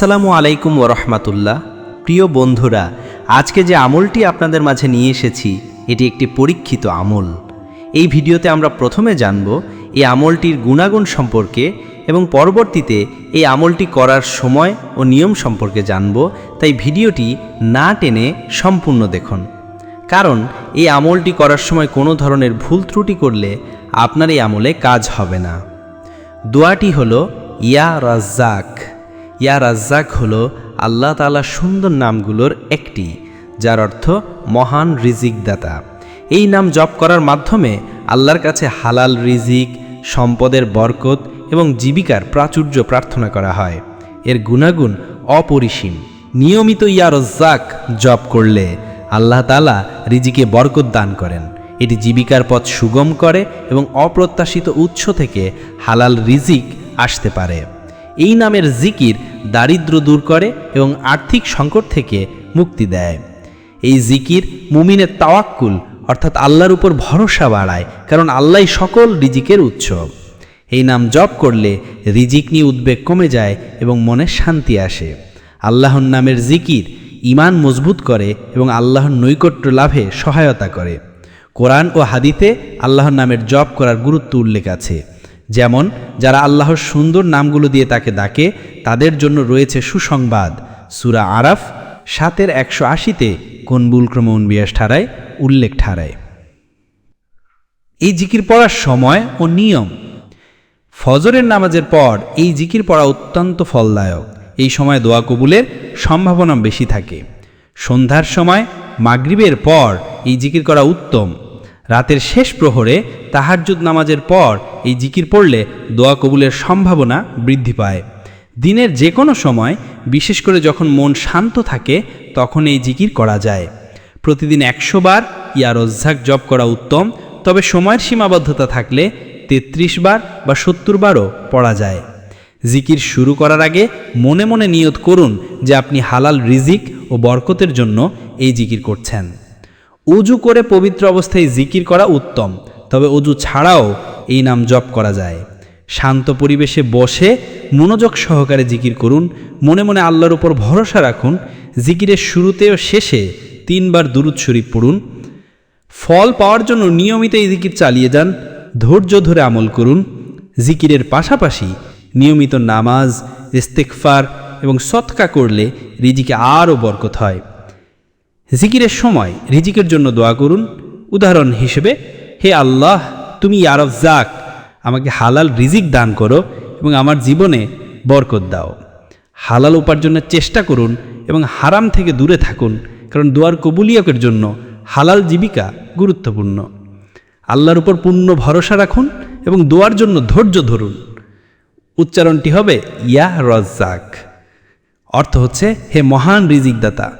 আসসালামু আলাইকুম ওরহমাতুল্লাহ প্রিয় বন্ধুরা, আজকে যে আমলটি আপনাদের মাঝে নিয়ে এসেছি, এটি একটি পরীক্ষিত আমল। এই ভিডিওতে আমরা প্রথমে জানব এই আমলটির গুণাগুণ সম্পর্কে এবং পরবর্তীতে এই আমলটি করার সময় ও নিয়ম সম্পর্কে জানব, তাই ভিডিওটি না টেনে সম্পূর্ণ দেখুন। কারণ, এই আমলটি করার সময় কোনো ধরনের ভুল ত্রুটি করলে আপনার এই আমলে কাজ হবে না। দোয়াটি হলো, ইয়া রাজ্জাক। ইয়া রাজ্জাক হলো আল্লাহ তাআলা সুন্দর নামগুলোর একটি, যার অর্থ মহান রিজিক দাতা এই নাম জপ করার মাধ্যমে আল্লাহর কাছে হালাল রিজিক, সম্পদের বরকত এবং জীবিকার প্রাচুর্য প্রার্থনা করা হয়। এর গুণাগুণ অপরিসীম। নিয়মিত ইয়া রজ্জাক জপ করলে আল্লাহ তালা রিজিকে বরকত দান করেন। এটি জীবিকার পথ সুগম করে এবং অপ্রত্যাশিত উৎস থেকে হালাল রিজিক আসতে পারে। এই নামের জিকির দারিদ্র দূর করে এবং আর্থিক সংকট থেকে মুক্তি দেয়। এই জিকির মুমিনের তাওয়াক্কুল, অর্থাৎ আল্লাহর উপর ভরসা বাড়ায়, কারণ আল্লাহ সকল রিজিকের উৎস। এই নাম জপ করলে রিজিক নিয়ে উদ্বেগ কমে যায় এবং মনে শান্তি আসে। আল্লাহর নামের জিকির ইমান মজবুত করে এবং আল্লাহর নৈকট্য লাভে সহায়তা করে। কোরআন ও হাদিতে আল্লাহর নামের জপ করার গুরুত্ব উল্লেখ আছে। যেমন, যারা আল্লাহর সুন্দর নামগুলো দিয়ে তাকে ডাকে, তাদের জন্য রয়েছে সুসংবাদ। সুরা আরাফ সাতের একশো আশিতে কনবুল ক্রম উনবিয়াস ঠারায় উল্লেখ ঠারায় এই জিকির পড়ার সময় ও নিয়ম। ফজরের নামাজের পর এই জিকির পড়া অত্যন্ত ফলদায়ক। এই সময় দোয়া কবুলের সম্ভাবনা বেশি থাকে। সন্ধ্যার সময় মাগরিবের পর এই জিকির করা উত্তম। রাতের শেষ প্রহরে তাহাজ্জুদ নামাজের পর এই জিকির পড়লে দোয়া কবুলের সম্ভাবনা বৃদ্ধি পায়। দিনের যে কোনো সময়, বিশেষ করে যখন মন শান্ত থাকে, তখন এই জিকির করা যায়। প্রতিদিন একশো বার ইয়া রজ্জাক জপ করা উত্তম, তবে সময়ের সীমাবদ্ধতা থাকলে তেত্রিশ বার বা সত্তর বারও পড়া যায়। জিকির শুরু করার আগে মনে মনে নিয়ত করুন যে আপনি হালাল রিজিক ও বরকতের জন্য এই জিকির করছেন। উজু করে পবিত্র অবস্থায় জিকির করা উত্তম, তবে অজু ছাড়াও এই নাম জপ করা যায়। শান্ত পরিবেশে বসে মনোযোগ সহকারে জিকির করুন, মনে মনে আল্লাহর উপর ভরসা রাখুন, জিকিরের শুরুতে ও শেষে তিনবার দুরুদ শরীফ পড়ুন। ফল পাওয়ার জন্য নিয়মিত এই জিকির চালিয়ে যান, ধৈর্য ধরে আমল করুন। জিকিরের পাশাপাশি নিয়মিত নামাজ ইস্তেকফার এবং সৎকা করলে রিজিকে আরও বরকত হয়। জিকিরের সময় রিজিকের জন্য দোয়া করুন। উদাহরণ হিসেবে, হে আল্লাহ, তুমি ইয়ারফ জাক আমাকে হালাল রিজিক দান করো এবং আমার জীবনে বরকত দাও। হালাল উপার্জনের চেষ্টা করুন এবং হারাম থেকে দূরে থাকুন, কারণ দোয়ার কবুলিয়কের জন্য হালাল জীবিকা গুরুত্বপূর্ণ। আল্লাহর উপর পূর্ণ ভরসা রাখুন এবং দোয়ার জন্য ধৈর্য ধরুন। উচ্চারণটি হবে, ইয়া রজ্জাক অর্থ হচ্ছে, হে মহান রিজিকদাতা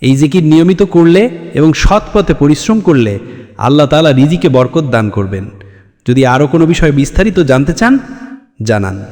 এই জিকির নিয়মিত করলে এবং সৎ পথে পরিশ্রম করলে আল্লাহ তালা রিজিকে বরকত দান করবেন। যদি আরও কোনো বিষয়ে বিস্তারিত জানতে চান, জানান।